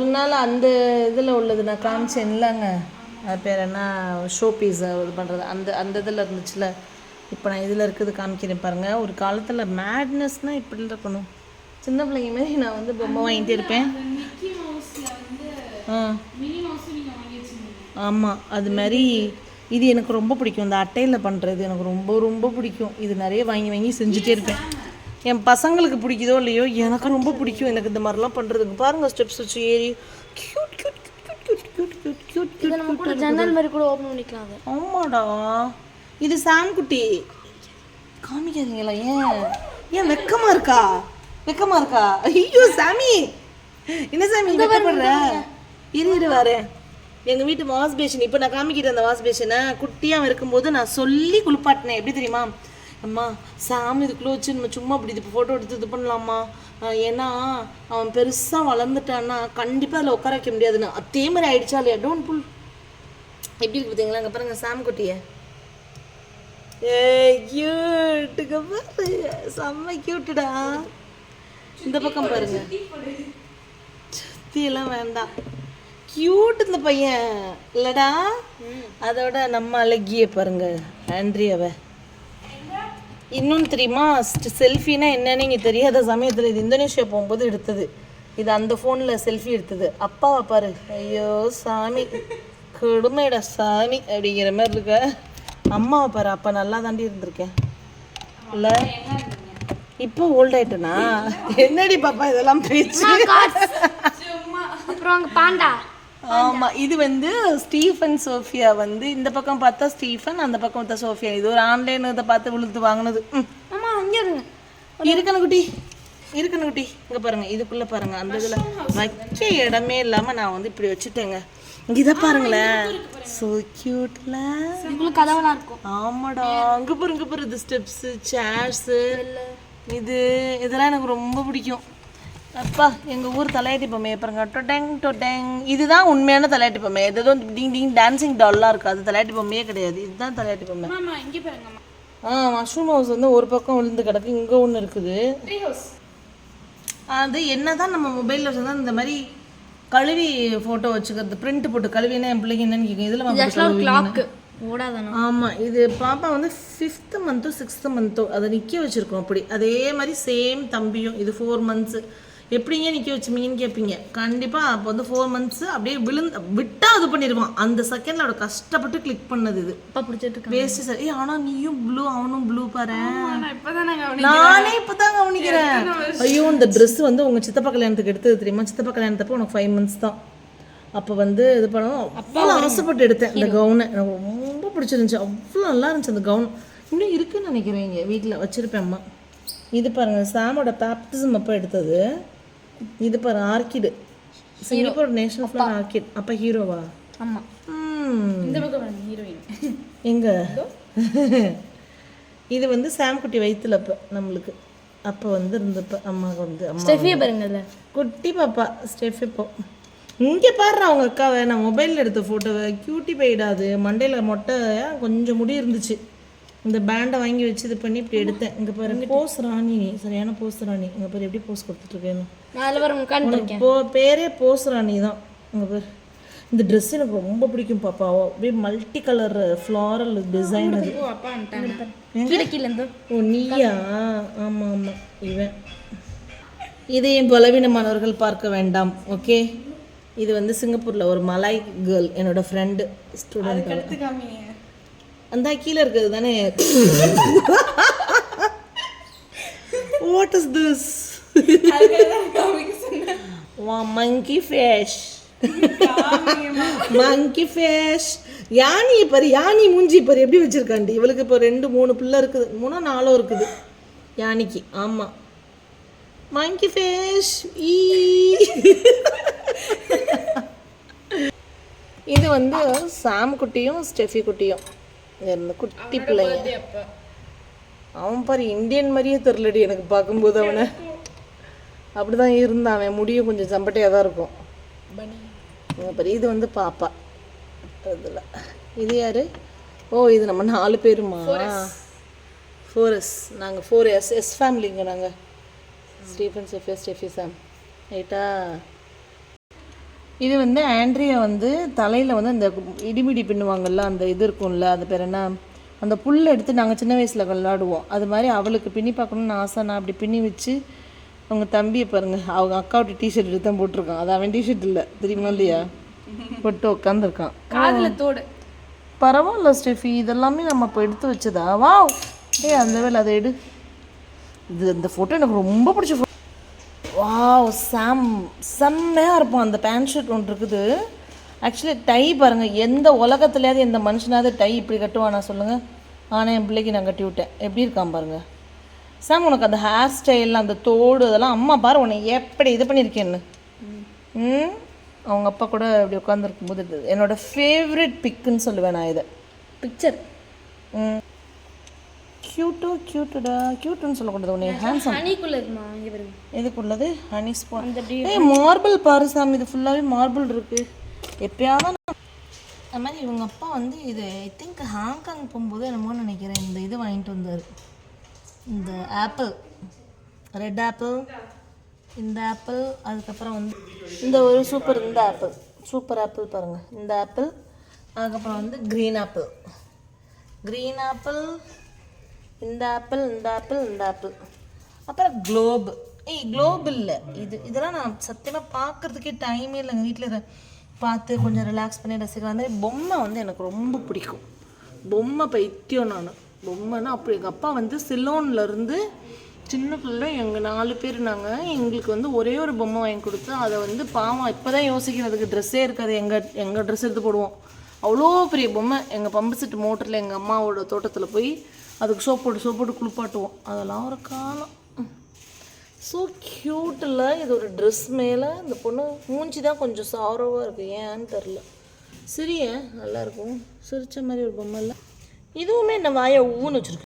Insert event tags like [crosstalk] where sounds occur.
ஒரு நாள் அந்த இதில் உள்ளது நான் காமிச்சேன் இல்லைங்க. அது பேர் என்ன? ஷோ பீஸ் இது பண்ணுறது அந்த அந்த இதில் இருந்துச்சுல. இப்போ நான் இதில் இருக்குது காமிக்கிறேன் பாருங்கள் ஒரு காலத்தில் மேட்னஸ்னால் இப்படி இருக்கணும். சின்ன பிள்ளைங்க மாதிரி நான் வந்து பொம்மை வாங்கிட்டே இருப்பேன். ஆ. ஆமாம் அது மாதிரி இது எனக்கு ரொம்ப பிடிக்கும். இந்த அட்டையில் பண்ணுறது எனக்கு ரொம்ப ரொம்ப பிடிக்கும். இது நிறைய வாங்கி வாங்கி செஞ்சுட்டே இருப்பேன். என் பசங்களுக்கு பிடிக்குதோ இல்லையோ எனக்கு ரொம்ப பிடிக்கும் எனக்கு இந்த மாதிரிலாம் பண்ணுறதுக்கு பாருங்கள் ஸ்டெப்ஸ் வச்சு ஏறி cute cute cute cute cute cute cute இதை நம்ம கூட ஜன்னல் மாதிரி கூட ஓப்பன் பண்ணிக்கலாம் அது ஆமாடா. இது சாம் குட்டி காமிக்காதீங்களா ஏன்? ஏன் வெக்கமா இருக்கா? வெக்கமா இருக்கா? ஐயோ சாமி. என்ன சாமி வெக்கப்படுற? இரு இரு வரேன் எங்க வீட்டு வாஷ் பேஷன் இப்போ நான் காமிக்கிறேன் அந்த வாஷ் பேஷனை குட்டியாக இருக்கும்போது நான் சொல்லி குளிப்பாட்டினேன். எப்படி தெரியுமா? அம்மா சாமி இதுக்குள்ளே வச்சு நம்ம சும்மா அப்படி இது ஃபோட்டோ எடுத்து இது பண்ணலாமா? ஏன்னா அவன் பெருசாக வளர்ந்துட்டான்னா கண்டிப்பாக அதில் உட்கார வைக்க முடியாதுன்னு. அதே மாதிரி ஆயிடுச்சா இல்லையா டோன்ட் புல் எப்படி இருக்கு பார்த்தீங்களா அங்கே பாருங்க சாம் குட்டியை. கியூட்டுக்கு பாரு. செம்ம கியூட்டுடா இந்த பக்கம் பாருங்க. சுத்தி எல்லாம் வேண்டாம். கியூட் இந்த பையன். இல்லடா. அதோட நம்ம அழகிய பாருங்க ஆண்ட்ரியாவை. இன்னொன்று தெரியுமா செல்ஃபினா என்னன்னு இங்கே தெரியாத சமயத்தில் இது இந்தோனேஷியா போகும்போது எடுத்தது. இது அந்த ஃபோனில் செல்ஃபி எடுத்தது. அப்பாவை பாரு. ஐயோ சாமி. கொடுமைடா சாமி. அப்படிங்கிற மாதிரி இருக்க. அம்மாவை பாரு அப்போ நல்லா தாண்டி இருந்திருக்கேன். இல்லை? இப்போ ஓல்ட் ஆயிட்டனா? என்னடி பாப்பா இதெல்லாம் பேச்சு? அப்புறம் பாண்டா. ஆமா இது வந்து ஸ்டீஃபன் சோஃபியா வந்து இந்த பக்கம் பார்த்தா ஸ்டீஃபன் அந்த பக்கம் பார்த்தா சோஃபியா. இது ஒரு ஆன்லைன் இதை பார்த்து விழுத்து வாங்கினது. ம். ஆமா அங்கே இருங்க. இருக்கணும் குட்டி. இருக்கணும் குட்டி. இங்க பாருங்க இதுக்குள்ள பாருங்க அந்த இதுல. வைக்க இடமே இல்லாம நான் வந்து இப்படி வச்சுட்டேங்க. இதை பாருங்களேன். சோ கியூட்ல கதவெல்லாம் இருக்கும். ஆமாடா. அங்க பாரு இங்க பாரு இது ஸ்டெப்ஸ் சேர்ஸ் இது இதெல்லாம் எனக்கு ரொம்ப பிடிக்கும். அப்பா எங்க ஊர் தலையாட்டி பொம்மையை பாருங்க. டொடெங் டொடெங். இதுதான் உண்மையான தலையாட்டி பொம்மை. எதோ டிங் டிங் டான்சிங் டால்லாம் இருக்கு. அது தலையாட்டி பொம்மையே கிடையாது. இதுதான் தலையாட்டி பொம்மை. ஆ மஷ்ரூம் ஹவுஸ் வந்து ஒரு பக்கம் விழுந்து கிடக்கு இங்கே ஒன்று இருக்குது. அது என்னதான் நம்ம மொபைலில் வச்சுருந்தா இந்த மாதிரி கழுவி ஃபோட்டோ வச்சுக்கிறது பிரிண்ட் போட்டு கழுவினா என் பிள்ளைங்க என்னன்னு கேட்கும். இதில் ஆமாம் இது பாப்பா வந்து ஃபிஃப்த்து மந்த்தோ சிக்ஸ்த்து மந்த்தோ அதை நிற்க வச்சுருக்கோம் அப்படி. அதே மாதிரி சேம் தம்பியும் இது ஃபோர் மந்த்ஸு எப்படிங்க நிற்க வச்சுமீங்கன்னு கேட்பீங்க கண்டிப்பாக அப்போ வந்து ஃபோர் மந்த்ஸு அப்படியே விழுந்து விட்டா இது பண்ணிடுவான் அந்த செகண்டில் அவட கஷ்டப்பட்டு கிளிக் பண்ணது இது. அப்பா பிடிச்சிட்டு வேஸ்ட்டு சார் ஏ ஆனால் நீயும் ப்ளூ அவனும் ப்ளூ பாரு நான் நானே இப்பதான் கவனிக்கிறேன். ஐயோ இந்த Dress வந்து உங்க சித்தப்பா கல்யாணத்துக்கு எடுத்தது தெரியுமா? சித்தப்பா கல்யாணத்தப்போ உனக்கு ஃபைவ் மந்த்ஸ் தான். அப்போ வந்து இது பண்ணோம் அவ்வளோ ஆசைப்பட்டு எடுத்தேன். இந்த கவுனை எனக்கு ரொம்ப பிடிச்சிருந்துச்சு. அவ்வளோ நல்லா இருந்துச்சு அந்த கவுன் இன்னும் இருக்குன்னு நினைக்கிறேன் இங்கே வீட்டில் வச்சிருப்பேன் அம்மா. இது பாருங்க சாமோட பேப்டிசம் அப்போ எடுத்தது. இது பாரு orchid Singapore national flower orchid அப்போ. ஹீரோவா ஆமா. ம். இந்த பக்கம் ஹீரோயின் எங்க? [laughs] இது. வந்து சாம் குட்டி வயிற்றுல அப்போ நம்மளுக்கு. அப்போ வந்து இருந்தப்ப அம்மாவுக்கு வந்து அம்மா ஸ்டெஃபியை பாருங்க அதில் குட்டி பாப்பா ஸ்டெஃப் இப்போ இங்கே பாடுற அவங்க அக்காவை நான் மொபைலில் எடுத்த ஃபோட்டோவை கியூட்டி போயிடாது மண்டையில் மொட்டை கொஞ்சம் முடி இருந்துச்சு. இந்த பேண்டை வாங்கி வச்சு இது பண்ணி இப்படி எடுத்தேன். இங்கே பாருங்க போஸ் ராணி சரியான போஸ் ராணி. இங்கே பாரு எப்படி போஸ் கொடுத்துட்ருக்கேன்னு. நான் அதில் வர உட்காந்துருக்கேன் போ பேரே போஸ் ராணி தான். இங்கே பாரு. இந்த Dress எனக்கு ரொம்ப பிடிக்கும் பாப்பா. அப்படியே மல்டி கலர் ஃப்ளாரல் டிசைன் அது ஓ நீயா? ஆமாம் ஆமாம் இவன். இதையும் பலவீனமானவர்கள் பார்க்க வேண்டாம் ஓகே? இது வந்து சிங்கப்பூரில் ஒரு மலாய் கேர்ள் என்னோட ஃப்ரெண்டு ஸ்டூடெண்ட் அந்த கீழே இருக்கிறது தானே? வாட் இஸ் திஸ் வா மங்கி ஃபேஷ் மங்கி ஃபேஷ் யானி பாரு யானி மூஞ்சி பாரு எப்படி வச்சிருக்காண்டி? இவளுக்கு இப்போ ரெண்டு மூணு பிள்ளை இருக்குது. மூணோ நாலோ இருக்குது. யானிக்கு ஆமாம் மங்கி ஃபேஷ் ஈ. இது வந்து சாம் குட்டியும் ஸ்டெஃபி குட்டியும். இந்த குட்டி பிள்ளைங்க. அவன் பாரு இந்தியன் மாதிரியே தெரிலடி எனக்கு பார்க்கும்போது அவனை. அப்படிதான் இருந்தான் அவன். முடியும் கொஞ்சம் சம்பட்டையாக தான் இருக்கும். பனி. இங்க பாரு இது வந்து பாப்பா. இதில் இது யாரு? ஓ இது நம்ம நாலு பேருமா? ஃபோர் எஸ் நாங்கள் ஃபோர் எஸ் எஸ் ஃபேமிலிங்க நாங்கள் ஸ்டீஃபன் செஃபியா ஸ்டெஃபி சாம் ரைட்டா இது வந்து ஆண்ட்ரியா வந்து தலையில் வந்து அந்த இடிமிடி பின்னுவாங்கல்ல அந்த இது இருக்கும்ல அது பேர் என்ன? அந்த புல் எடுத்து நாங்கள் சின்ன வயசில் விளாடுவோம் அது மாதிரி அவளுக்கு பின்னி பார்க்கணுன்னு ஆசை. நான் அப்படி பின்னி வச்சு அவங்க தம்பியை பாருங்க அவங்க அக்காவோட டிஷர்ட் எடுத்து தான் போட்டிருக்கான். அது அவன் டிஷர்ட் இல்லை தெரியுமா இல்லையா? போட்டு உட்காந்துருக்கான் காதுல தோடு. பரவாயில்ல ஸ்டெஃபி. இதெல்லாமே நம்ம இப்போ எடுத்து வச்சதா? வாவ்! ஏய் அந்த வேலை அதை எடு. இது இந்த ஃபோட்டோ எனக்கு ரொம்ப பிடிச்ச ஃபோட்டோ வாவ் செம் செம்மையாக இருப்போம் அந்த பேண்ட் ஷர்ட் ஒன்று இருக்குது. ஆக்சுவலி டை பாருங்கள் எந்த உலகத்துலையாவது எந்த மனுஷனாவது டை இப்படி கட்டுவானா சொல்லுங்கள் ஆனால் என் பிள்ளைக்கு நான் கட்டி விட்டேன். எப்படி இருக்கான் பாருங்கள் சாம் உனக்கு அந்த ஹேர் ஸ்டைல் அந்த தோடு அதெல்லாம் அம்மா பாரு உன்னை எப்படி இது பண்ணியிருக்கேன்னு. ம்? அவங்க அப்பா கூட அப்படி உட்காந்துருக்கும் போது இது என்னோட ஃபேவரட் பிக்குன்னு சொல்லுவேன் நான் இதை. பிக்சர் ம். க்யூட்டோ க்யூட்டுடா க்யூட்டுன்னு சொல்லக்கூடாது உன்னை ஹேண்ட்ஸம் எதுக்குள்ளது ஹனி ஸ்பான் ஏய் மார்பிள் பாரு சாமி இது ஃபுல்லாகவே மார்பிள் இருக்கு. எப்பயாவது அது மாதிரி இவங்க அப்பா வந்து இது ஐ திங்க் ஹாங்காங் போகும்போது என்னமோ நினைக்கிறேன் இந்த இது வாங்கிட்டு வந்தார். இந்த ஆப்பிள் ரெட் ஆப்பிள் இந்த ஆப்பிள் அதுக்கப்புறம் வந்து இந்த ஒரு சூப்பர் இந்த ஆப்பிள் சூப்பர் ஆப்பிள் பாருங்கள் இந்த ஆப்பிள் அதுக்கப்புறம் வந்து க்ரீன் ஆப்பிள் க்ரீன் ஆப்பிள் இந்த ஆப்பிள் இந்த ஆப்பிள் இந்த ஆப்பிள். அப்புறம் குளோப் ஏய் குளோப் இல்லை. இது இதெல்லாம் நான் சத்தியமாக பார்க்கறதுக்கே டைமே இல்லைங்க வீட்டில் பார்த்து கொஞ்சம் ரிலாக்ஸ் பண்ணி ரசிக்கலாம். அந்த மாதிரி பொம்மை வந்து எனக்கு ரொம்ப பிடிக்கும். பொம்மை பைத்தியம் நான். பொம்மைன்னா அப்படி எங்கள் அப்பா வந்து சிலோன்ல இருந்து சின்ன பிள்ளை எங்கள் நாலு பேர் நாங்கள் எங்களுக்கு வந்து ஒரே ஒரு பொம்மை வாங்கி கொடுத்து அதை வந்து பாவம் இப்போ தான் யோசிக்கிறதுக்கு ட்ரெஸ்ஸே இருக்காது. எங்கள் எங்கள் ட்ரெஸ் எடுத்து போடுவோம். அவ்வளோ பெரிய பொம்மை. எங்கள் பம்பு செட்டு மோட்டரில் எங்கள் அம்மாவோட தோட்டத்தில் போய் அதுக்கு சோப் போட்டு சோப் போட்டு குளிப்பாட்டுவோம். அதெல்லாம் ஒரு காலம். ஸோ க்யூட்டில் இது ஒரு ட்ரெஸ் மேலே இந்த பொண்ணு மூஞ்சி தான் கொஞ்சம் சாரோவாக இருக்குது ஏன்னு தெரில சிரிய நல்லாயிருக்கும் சிரித்த மாதிரி ஒரு பொம்மை இல்லை. இதுவுமே இந்த வாயை ஊன்னு வச்சுருக்கு.